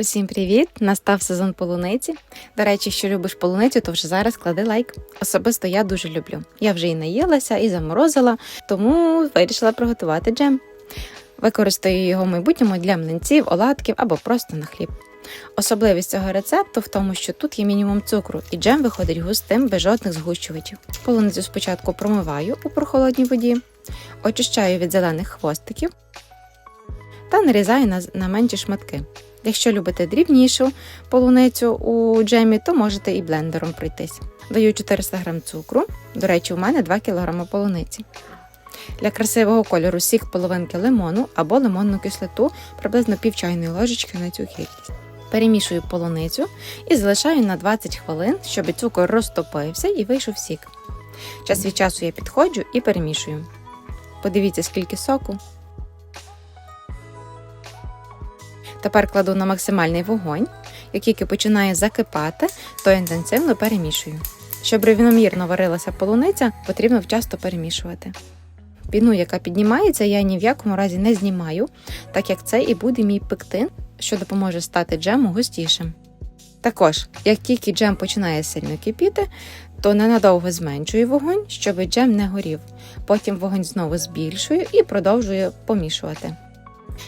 Усім привіт! Настав сезон полуниці. До речі, якщо любиш полуницю, то вже зараз клади лайк. Особисто я дуже люблю. Я вже і наїлася, і заморозила, тому вирішила приготувати джем. Використаю його в майбутньому для млинців, оладків або просто на хліб. Особливість цього рецепту в тому, що тут є мінімум цукру, і джем виходить густим без жодних згущувачів. Полуницю спочатку промиваю у прохолодній воді, очищаю від зелених хвостиків та нарізаю на, на менші шматки. Якщо любите дрібнішу полуницю у джемі, то можете і блендером пройтись. Даю 400 г цукру, до речі, у мене 2 кг полуниці. Для красивого кольору сік половинки лимону або лимонну кислоту приблизно пів чайної ложечки на цю кількість. Перемішую полуницю і залишаю на 20 хвилин, щоб цукор розтопився і вийшов сік. Час від часу я підходжу і перемішую. Подивіться, скільки соку. Тепер кладу на максимальний вогонь. Як тільки починає закипати, то інтенсивно перемішую. Щоб рівномірно варилася полуниця, потрібно вчасно перемішувати. Піну, яка піднімається, я ні в якому разі не знімаю, так як це і буде мій пектин, що допоможе стати джему густішим. Також, як тільки джем починає сильно кипіти, то ненадовго зменшую вогонь, щоб джем не горів. Потім вогонь знову збільшую і продовжую помішувати.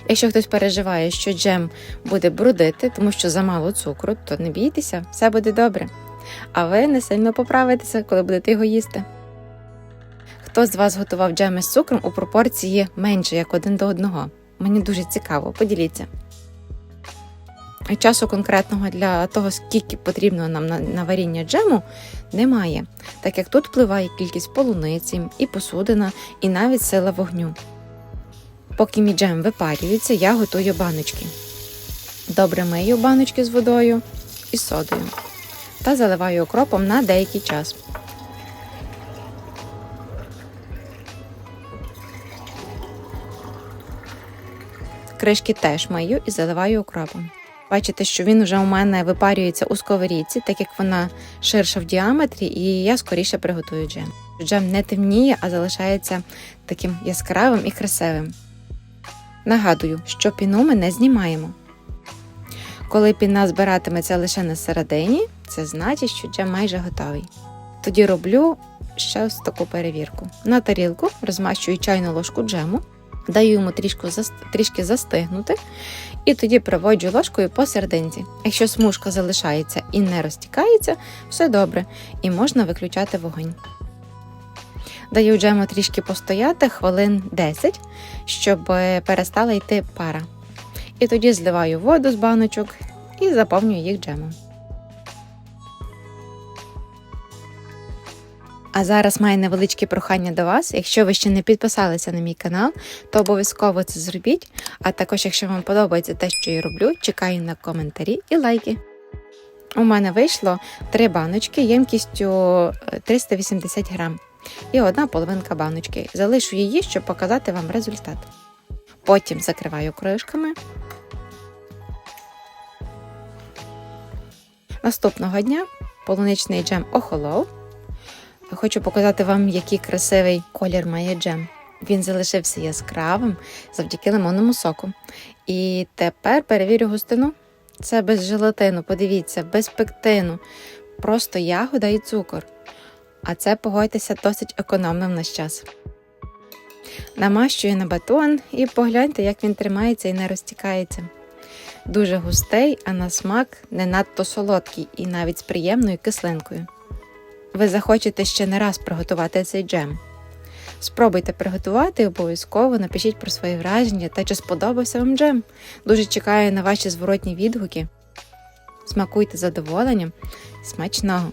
Якщо хтось переживає, що джем буде брудити, тому що замало цукру, то не бійтеся, все буде добре. А ви не сильно поправитеся, коли будете його їсти. Хто з вас готував джеми з цукром у пропорції менше як один до одного? Мені дуже цікаво, поділіться. Часу конкретного для того, скільки потрібно нам на, варіння джему, немає, так як тут впливає кількість полуниці, і посудина, і навіть сила вогню. Поки мій джем випарюється, я готую баночки. Добре мию баночки з водою і содою та заливаю окропом на деякий час. Кришки теж мию і заливаю окропом. Бачите, що він вже у мене випарюється у сковорідці, так як вона ширша в діаметрі, і я скоріше приготую джем. Джем не темніє, а залишається таким яскравим і красивим. Нагадую, що піну ми не знімаємо. Коли піна збиратиметься лише на середині, це значить, що джем майже готовий. Тоді роблю ще ось таку перевірку. На тарілку розмащую чайну ложку джему, даю йому трішку, трішки застигнути, і тоді проводжу ложкою по серединці. Якщо смужка залишається і не розтікається, все добре, і можна виключати вогонь. Даю джему трішки постояти хвилин 10, щоб перестала йти пара. І тоді зливаю воду з баночок і заповнюю їх джемом. А зараз маю невеличке прохання до вас. Якщо ви ще не підписалися на мій канал, то обов'язково це зробіть. А також, якщо вам подобається те, що я роблю, чекаю на коментарі і лайки. У мене вийшло три баночки ємкістю 380 грам і одна половинка баночки. Залишу її, щоб показати вам результат. Потім закриваю кришками. Наступного дня полуничний джем охолов. Хочу показати вам, який красивий колір має джем. Він залишився яскравим завдяки лимонному соку. І тепер перевірю густину. Це без желатину, подивіться, без пектину. Просто ягода і цукор. А це, погодьтеся, досить економно в наш час. Намащую на батон і погляньте, як він тримається і не розтікається. Дуже густий, а на смак не надто солодкий і навіть з приємною кислинкою. Ви захочете ще не раз приготувати цей джем. Спробуйте приготувати обов'язково напишіть про свої враження та чи сподобався вам джем. Дуже чекаю на ваші зворотні відгуки. Смакуйте задоволенням. Смачного!